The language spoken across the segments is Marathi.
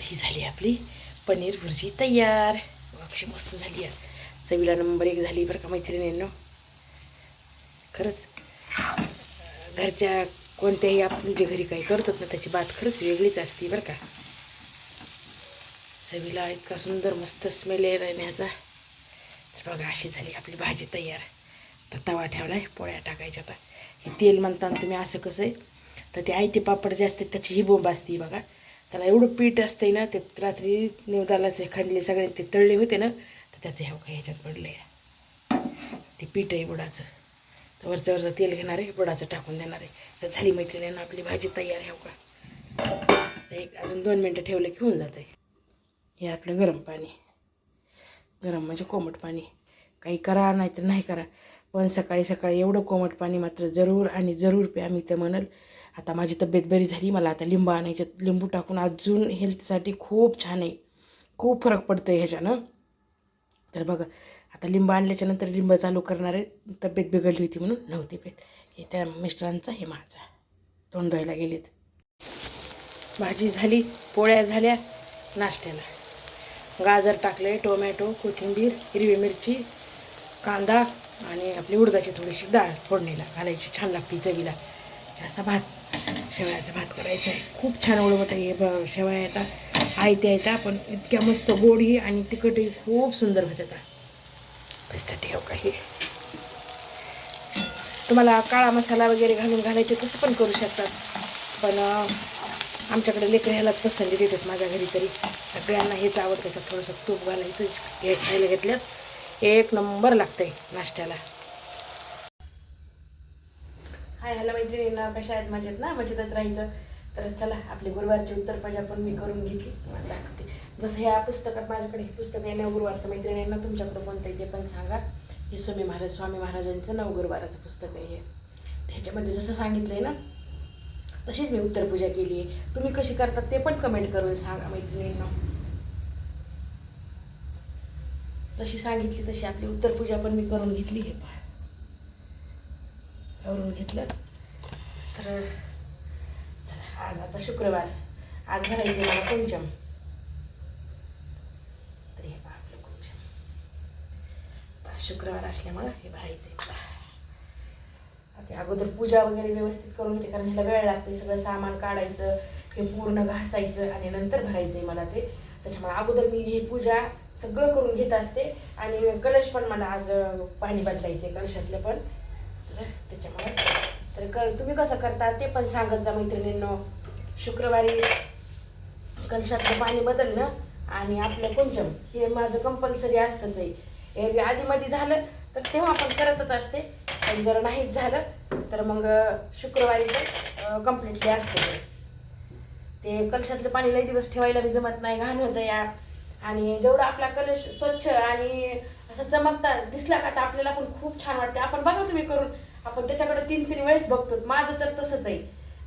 तर ही झाली आपली पनीर भुर्जी तयार कशी मस्त झाली आहे चवीला नंबर एक झाली बरं का मैत्रिणींनो खरंच घरच्या कोणत्याही आपण जे घरी काही करतात ना त्याची बात खरंच वेगळीच असते बरं का चवीला इतका सुंदर मस्त स्मेल येण्याचा तर बघा अशी झाली आपली भाजी तयार तर तवा ठेवला आहे पोळ्या टाकायच्या आता हे तेल म्हणताना तुम्ही असं कसं आहे तर ते आयते पापड जे असते त्याची ही बोंब असते बघा त्याला एवढं पीठ असतंय ना ते रात्री निवदाला ते खंडले सगळे ते तळले होते ना तर त्याचं ह्याव काय ह्याच्यात पडले. ते पीठ आहे बुडाचं. तर वरचं वरचं तेल घेणार आहे बुडाचं टाकून देणार आहे. तर झाली मैत्रिणीनं आपली भाजी तयार ह्याव का एक अजून दोन मिनटं ठेवलं की होऊन जातं हे आपलं गरम पाणी. गरम म्हणजे कोमट पाणी. काही करा नाही तर नाही करा. पण सकाळी सकाळी एवढं कोमट पाणी मात्र जरूर आणि जरूर प्या मी तर म्हणल. आता माझी तब्येत बरी झाली मला आता लिंबू आणायचे लिंबू टाकून अजून हेल्थसाठी खूप छान आहे. खूप फरक पडतो आहे ह्याच्यानं. तर बघा आता लिंब आणल्याच्यानंतर लिंब चालू करणार आहे. तब्येत बिघडली होती म्हणून नव्हती पेत. हे त्या मिस्टरांचा हे माझा. तोंड धुवायला गेलेत. भाजी झाली पोळ्या झाल्या नाश्त्याला. गाजर टाकले टोमॅटो कोथिंबीर हिरवी मिरची कांदा आणि आपली उडदाची थोडीशी डाळ फोडणीला घालायची छान लागते चवीला. असा भात शेवयाचा भात करायचा आहे. खूप छान उडवट आहे हे शेवया येतात आहे त्या येतात पण इतक्या मस्त गोडी आणि तिखटही खूप सुंदर होत येतात. त्यासाठी हो? काही तुम्हाला काळा मसाला वगैरे घालून घालायचे तसं पण करू शकतात. पण आमच्याकडे लेकर ह्यालाच पसंती देतात माझ्या घरी तरी. सगळ्यांना हेच आवडतं त्याच्यात थोडंसं तूप घालायचं हे खायला घेतल्यास एक नंबर लागते नाश्त्याला. हाय हॅलो मैत्रिणींना कशा आहेत? मजेत ना? मजेतच राहायचं? तर चला आपली गुरुवारची उत्तरपजा पण मी करून घेतली तुम्हाला दाखवते. जसं ह्या पुस्तकात माझ्याकडे हे पुस्तक आहे नवगुरुवारचं मैत्रिणींना तुमच्याकडे कोणतं आहे ते पण सांगा. हे स्वामी महाराज स्वामी महाराजांचं नवगुरुवाराचं पुस्तक आहे हे. ह्याच्यामध्ये जसं सांगितलं आहे ना तशीच मी उत्तरपूजा केली आहे. तुम्ही कशी करतात ते पण कमेंट करून सांगा मैत्रिणींना. जशी सांगितली तशी आपली उत्तरपूजा पण मी करून घेतली हे पहा. करून घेतलं. तर चला आज आता शुक्रवार. आज भरायचं मला पंचम तर हे पहा आपलं पंचम शुक्रवार असल्यामुळं हे भरायचं आहे ते अगोदर पूजा वगैरे व्यवस्थित करून घेते कारण ह्याला वेळ लागते सगळं सामान काढायचं हे पूर्ण घासायचं आणि नंतर भरायचं आहे मला ते. त्याच्यामुळे अगोदर मी ही पूजा सगळं करून घेत असते. आणि कलश पण मला आज पाणी बदलायचे कलशातलं पण. तर त्याच्यामुळे. तर कर तुम्ही कसं करता ते पण सांगत जा मैत्रिणींनो. शुक्रवारी कलशातलं पाणी बदलणं आणि आपलं कुंचम हे माझं कंपल्सरी असतंच आहे. हे आधीमध्ये झालं तर तेव्हा आपण करतच असते. आणि जर नाहीच झालं तर मग शुक्रवारी तर कम्प्लिटली असते ते. कलशातलं पाणी लई दिवस ठेवायला बी जमत नाही घाण होतं या. आणि जेवढा आपला कलश स्वच्छ आणि असं चमकता दिसला का तर आपल्याला पण खूप छान वाटते. आपण बघा तुम्ही करून आपण त्याच्याकडे तीन तीन वेळेस बघतो. माझं तर तसंच आहे.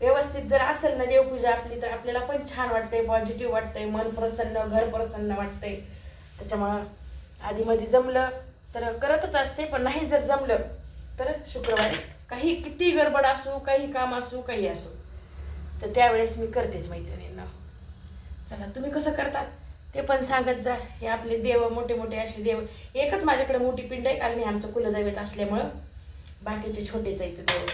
व्यवस्थित जर असेल ना देवपूजा आपली तर आपल्याला पण छान वाटतंय पॉझिटिव्ह वाटतंय मन प्रसन्न घर प्रसन्न वाटतंय. त्याच्यामुळं आधीमध्ये जमलं तर करतच असते पण नाही जर जमलं तर शुक्रवारी काही किती गडबड असू काही काम असू काही असू. तर त्यावेळेस मी करतेच मैत्रिणींना. चला तुम्ही कसं करतात ते पण सांगत जा. हे आपले देव मोठे मोठे असे देव. एकच माझ्याकडे मोठी पिंड आहे कारण हे आमचं कुलदैवत असल्यामुळं बाकीचे छोटेच आहेत देव.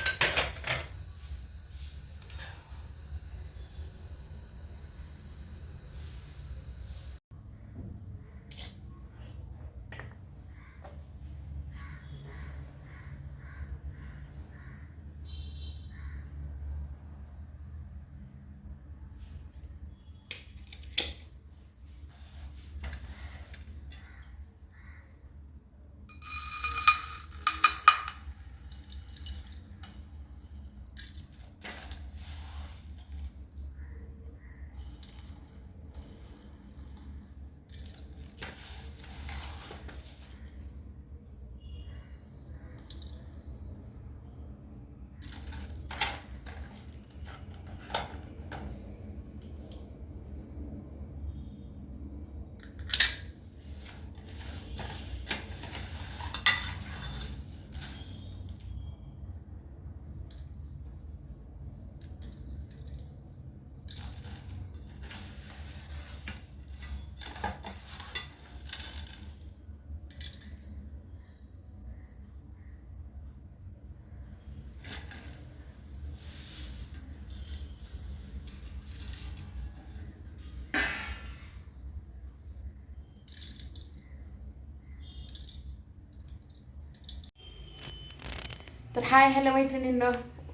तर हाय हॅलो मैत्रिणींना.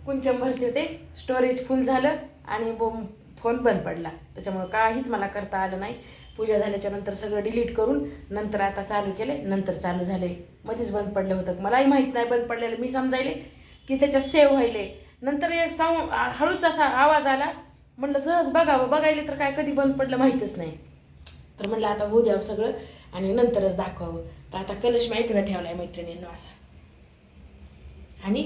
कुंचम भरते होते. स्टोरेज फुल झालं आणि बोम फोन बंद पडला. त्याच्यामुळं काहीच मला करता आलं नाही. पूजा झाल्याच्यानंतर सगळं डिलीट करून नंतर आता चालू केले नंतर चालू झाले मध्येच बंद पडलं होतं. मलाही माहीत नाही बंद पडलेलं. मी समजायले की त्याच्यात सेव्ह व्हायले. नंतर एक साऊंड हळूच असा आवाज आला. म्हणलं सहज बघावं. बघायला तर काय कधी बंद पडलं माहीतच नाही. तर म्हणलं आता होऊ द्यावं सगळं आणि नंतरच दाखवावं. तर आता कलश मी इकडं ठेवला आहे मैत्रिणींना असा. आणि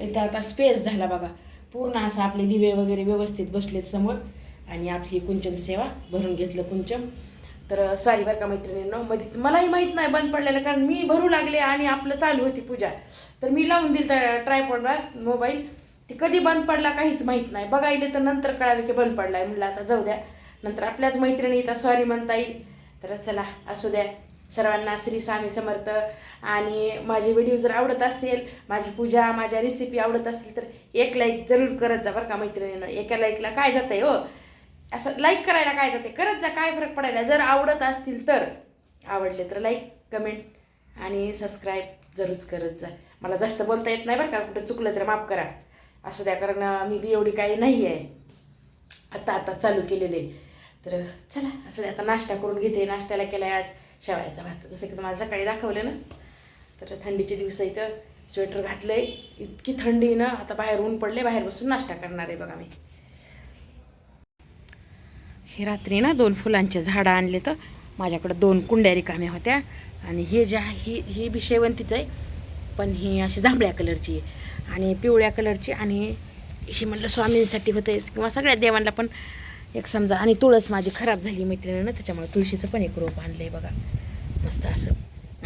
इथं आता स्पेस झाला बघा. पूर्ण असं आपले दिवे वगैरे व्यवस्थित बसलेत समोर. आणि आपली कुंचम सेवा भरून घेतलं कुंचम तर सॉरी बरं का मैत्रिणींनो मध्येच मलाही माहीत नाही बंद पडलेलं कारण मी भरू लागले आणि आपलं चालू होती पूजा. तर मी लावून दिली तर ट्रायपॉडवर मोबाईल ते कधी बंद पडला काहीच माहीत नाही. बघायले तर नंतर कळालं की बंद पडला आहे म्हणलं आता जाऊ द्या. नंतर आपल्याच मैत्रिणी इथं सॉरी म्हणता येईल. तर चला असू द्या. सर्वांना श्री स्वामी समर्थ. आणि माझे व्हिडिओ जर आवडत असतील माझी पूजा माझ्या रेसिपी आवडत असतील तर एक लाईक जरूर करत जा बरं का मैत्रिणीनं. एका लाईकला काय जातं आहे हो? असं लाईक करायला काय जाते करत जा काय फरक पडायला? जर आवडत असतील तर. आवडले तर लाईक कमेंट आणि सबस्क्राईब जरूरच करत जा. मला जास्त बोलता येत नाही बरं का कुठं चुकलं तर माफ करा. असू द्या कारण मी बी एवढी काही नाही आहे. आता आता चालू केलेले. तर चला असू द्या आता नाश्ता करून घेते. नाश्त्याला केला आज. शेवायचा भात. जसं की तुम्हाला सकाळी दाखवलं ना तर थंडीचे दिवस इथं. स्वेटर घातलंय. इतकी थंडी ना आता बाहेर ऊन पडले बाहेर बसून नाश्ता करणार आहे बघा मी. हे रात्री ना दोन फुलांचे झाडं आणले तर माझ्याकडं दोन कुंड्या रिकाम्या होत्या. आणि हे ज्या ही ही बी शेवंतीच आहे पण ही अशी जांभळ्या कलरची आहे. आणि पिवळ्या कलरची आणि ही म्हटलं स्वामींसाठी होते किंवा सगळ्या देवांना पण एक समजा आणि तुळस माझी खराब झाली मैत्रिणीनं त्याच्यामुळे तुळशीचं पण एक रोप आणलं आहे बघा. मस्त असं.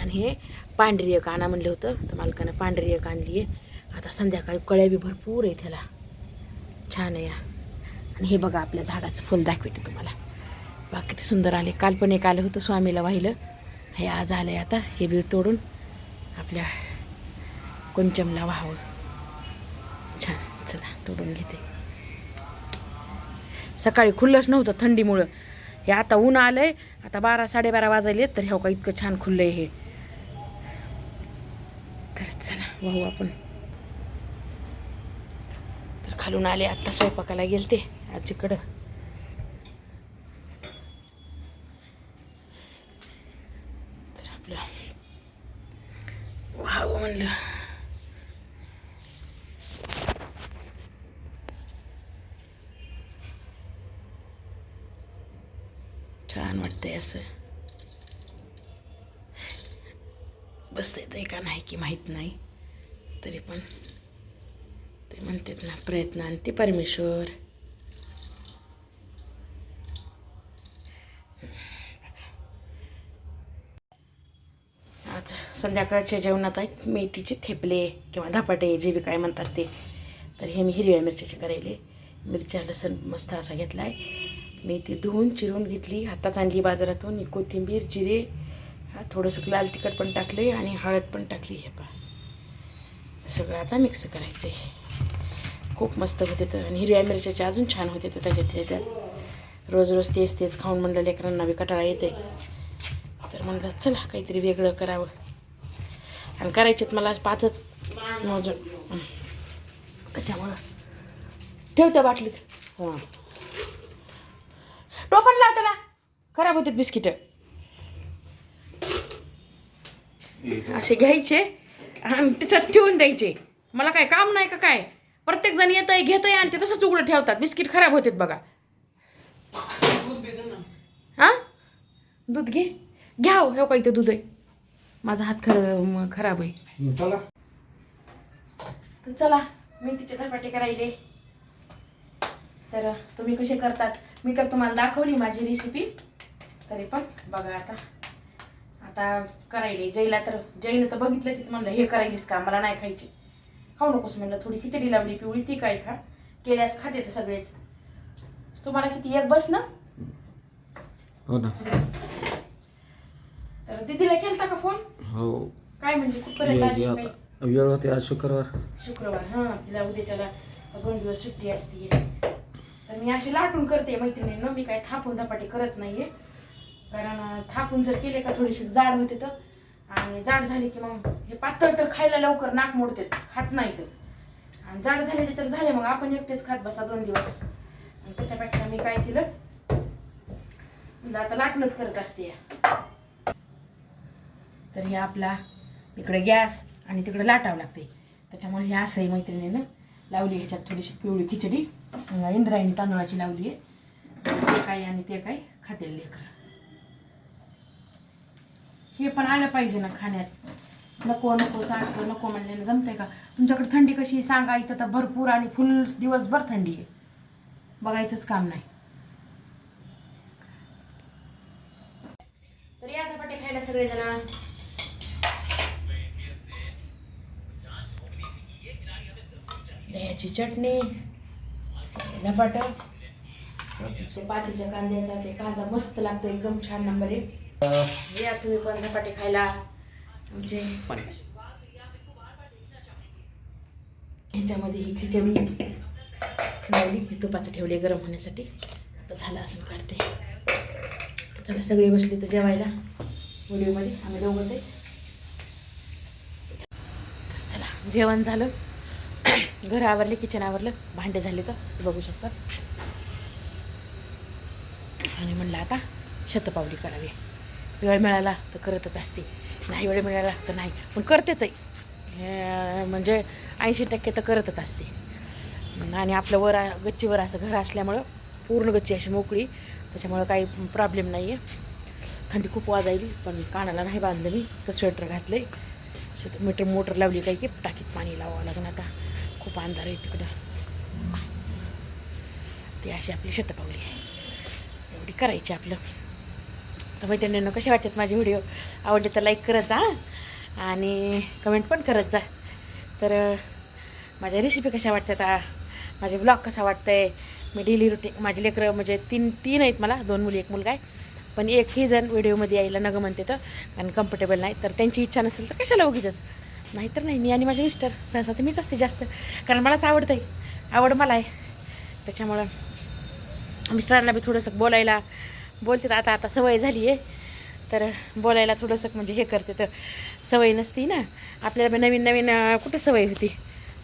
आणि हे पांढरी एक आणा म्हणलं होतं तर मालकानं पांढरी एक आणली आहे. आता संध्याकाळी कळ्या बी भरपूर आहे त्याला छान आहे या. आणि हे बघा आपल्या झाडाचं फुल दाखवते तुम्हाला. बघा किती सुंदर आले. काल पण एक आलं होतं स्वामीला वाहिलं. हे आज आलं आहे आता. हे बी तोडून आपल्या कुंचमला व्हावं छान. चला तोडून घेते. सकाळी खुल्लंच नव्हतं थंडीमुळं. हे आता ऊन आलं आहे आता बारा साडेबारा वाजायले तर हे हो का इतकं छान खुल्लं आहे हे. तर चला वाहू आपण. तर खालून आले आत्ता स्वयंपाकाला गेलते आजीकडं. तर आपलं वाहू म्हणलं. छान वाटतंय असं. बसता येतंय का नाही की माहीत नाही. तरी पण ते म्हणतात ना प्रयत्न आणि ते परमेश्वर. आज संध्याकाळच्या जेवणात आहेत मेथीचे थेपले किंवा धपाटे जे बी काय म्हणतात ते. तर हे मी हिरव्या मिरच्याचे करायले. मिरच्या लसण मस्त असा घेतला आहे मेथी धुवून चिरून घेतली आत्ताच आणली बाजारातून. कोथिंबीर जिरे हा थोडंसं लाल तिखट पण टाकले आणि हळद पण टाकली हे पा सगळं आता मिक्स करायचं आहे खूप मस्त होते तर आणि हिरव्या मिरच्याचे अजून छान होते तर त्याच्यातले त्यात रोज रोज तेच तेच खाऊन म्हणलं लेकरांना बी कटाळा येते तर म्हणलं चला काहीतरी वेगळं करावं. आणि करायचेत मला पाचच मोजून त्याच्यामुळं ठेवत्या बाटलीत. हां. टोपण लाव त्याला. खराब होते बिस्किटं. असे घ्यायचे आणि त्याच्यात ठेवून द्यायचे. मला काय काम नाही का काय? प्रत्येक जण येत आहे घेत आहे आणि ते तसंच उघडं ठेवतात. बिस्किट खराब होतात बघा. हां? दूध घे. घ्या हो हे का इथं दूध आहे. माझा हात खर खराब आहे. चला. तर चला मी तिचे धपाटे करायले. तर तुम्ही कसे करतात? मी तर तुम्हाला दाखवली माझी रेसिपी तरी पण बघा आता. आता करायले. जयला तर जयनं तर बघितलं तीच म्हणलं हे करायलीस का? मला नाही खायची. खाऊ नकोस म्हणलं थोडी खिचडी लावली पिवळी ती काय खा? केल्यास खाते ते सगळेच. तुम्हाला किती? एक बस ना? हो ना. तर दीदीला केलता का फोन? हो. काय म्हणजे कुठपर्यंत आली काय वेळ होते आज शुक्रवार. शुक्रवार हां तिला उद्याच्याला दोन दिवस सुट्टी असते तर मी अशी लाटून करते मैत्रिणींना मी काय थापून धपाटी करत नाहीये. कारण थापून जर केले का थोडीशी जाड होते तर. आणि जाड झाली की मग हे पातळ तर खायला लवकर नाक मोडते खात नाही तर आणि जाड झालेली तर झाले मग आपण एकटेच खात बसा दोन दिवस. आणि त्याच्यापेक्षा मी काय केलं? म्हणजे आता लाटणंच करत असते. या तर हे आपला इकडे गॅस आणि तिकडे लाटावं लागते. त्याच्यामुळे हे असंही मैत्रिणीनं लावली ह्याच्यात थोडीशी पिवळी खिचडी. इंद्रायणी तांदळाची लावली आहे. ते काय आणि ते काय खातील लेकर. हे पण आलं पाहिजे ना खाण्यात. नको नको सांगतो नको म्हणलेलं जमतंय का? तुमच्याकडे थंडी कशी सांगा इथं तर भरपूर आणि फुल दिवसभर थंडी आहे. बघायचंच काम नाही. तर या धपाटे खायला सगळेजण. दह्याची चटणी. धपाट पातीच्या कांद्याचा ते कांदा मस्त लागतो एकदम छान नंबर आहे या तुम्ही पण धपाटे खायला. म्हणजे ह्याच्यामध्ये ही खिचडी. लावली ही तुपाचं ठेवले गरम होण्यासाठी. आता झालं असं काढते. चला सगळे बसले तर जेवायला. व्हिडिओमध्ये आम्ही दोघंच आहे. तर चला जेवण झालं. घर आवरले किचन आवरलं भांडे झाले तर बघू शकता आणि म्हणलं आता शतपावली करावी. वेळ मिळाला तर करतच असते. नाही वेळ मिळाला तर नाही. पण करतेच आहे. म्हणजे ऐंशी टक्के तर करतच असते. आणि आपलं वर गच्चीवर असं घर असल्यामुळं पूर्ण गच्ची अशी मोकळी. त्याच्यामुळं काही प्रॉब्लेम नाही आहे थंडी खूप वाजायली पण कानाला नाही बांधलं मी. तर स्वेटर घातले शेत मीटर मोटर लावली काही की टाकीत खूप अंधार आहे तिकडं. ती अशी आपली शतपावली आहे. एवढी करायची आपलं. तर मैत्रिणींना कसे वाटतात माझे व्हिडिओ? आवडले तर लाईक करत जा आणि कमेंट पण करत जा. तर माझ्या रेसिपी कशा वाटतात आ, माझे ब्लॉग कसा वाटतंय? मी डेली रुटीन माझे लेकरं म्हणजे तीन तीन आहेत मला दोन मुली एक मुलगा आहे. पण एकही जण व्हिडिओमध्ये यायला नगं म्हणते तर आणि कम्फर्टेबल नाही. तर त्यांची इच्छा नसेल तर कशाला उगीच नाहीतर नाही मी आणि माझे मिस्टर सहसा तर मीच असते जास्त. कारण मलाच आवडतं आहे आवड मला आहे. त्याच्यामुळं मिस्टरांना बी थोडंसं बोलायला बोलते तर आता आता सवय झाली आहे. तर बोलायला थोडंसं म्हणजे हे करते तर सवय नसती ना. आपल्याला बी नवीन नवीन कुठं सवय होती?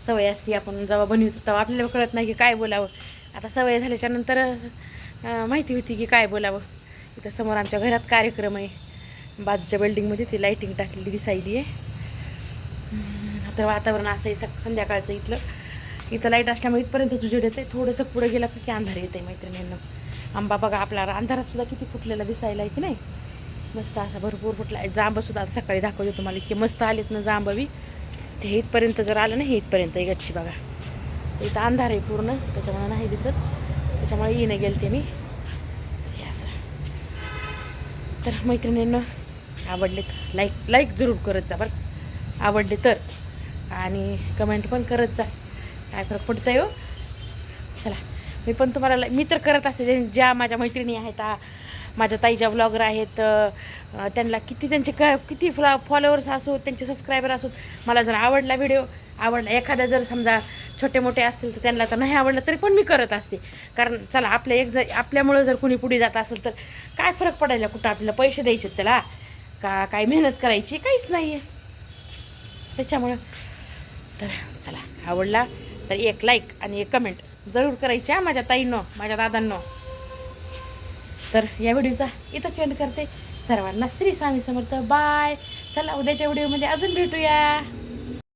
सवय असती आपण जेव्हा बनवतो तेव्हा आपल्याला कळत नाही की काय बोलावं. आता सवय झाल्याच्यानंतर माहिती होती की काय बोलावं. इथं समोर आमच्या घरात कार्यक्रम आहे. बाजूच्या बिल्डिंगमध्ये ती लाईटिंग टाकलेली दिसायली आहे. तर वातावरण असं आहे स संध्याकाळचं इथलं. इथं लाइट असल्यामुळे इथपर्यंत उजेड येते थोडंसं पुढं गेलं की अंधार येते मैत्रिणींना. आंबा बघा आपला अंधारातसुद्धा किती फुटलेला दिसायला आहे की नाही? मस्त असा भरपूर फुटला आहे. जांबसुद्धा आता सकाळी दाखवतो तुम्हाला. इतके मस्त आलेत ना जांबावी ते हे इथपर्यंत जर आलं ना हे इथपर्यंत आहे गच्ची बघा. इथं अंधार आहे पूर्ण. त्याच्यामुळे नाही दिसत. त्याच्यामुळे येणं गेलं ते मी. तर हे असं. तर मैत्रिणींना आवडले लाईक लाईक जरूर करत जा बरं आवडले तर. आणि कमेंट पण करत जा. काय फरक पडतंय हो? चला मी पण तुम्हाला मी तर करत असते. ज्या माझ्या मैत्रिणी आहेत माझ्या माझ्या ताईच्या ब्लॉगर आहेत त्यांना किती त्यांचे क किती फ्लॉ फॉलोअर्स असोत त्यांचे सबस्क्रायबर असोत मला जर आवडला व्हिडिओ आवडला एखादा जर समजा छोटे मोठे असतील तर त्यांना तर नाही आवडलं तरी पण मी करत असते. कारण चला आपल्या एक जर आपल्यामुळं जर कुणी पुढे जात असेल तर काय फरक पडायला कुठं आपल्याला पैसे द्यायचे त्याला? का काय मेहनत करायची? काहीच नाही आहे त्याच्यामुळं. तर चला आवडला तर एक लाईक आणि एक कमेंट जरूर करायच्या माझ्या ताईंनो माझ्या दादांनो. तर या व्हिडिओचा इथंच चेंड करते. सर्वांना श्री स्वामी समर्थ. बाय चला उद्याच्या व्हिडिओमध्ये अजून भेटूया.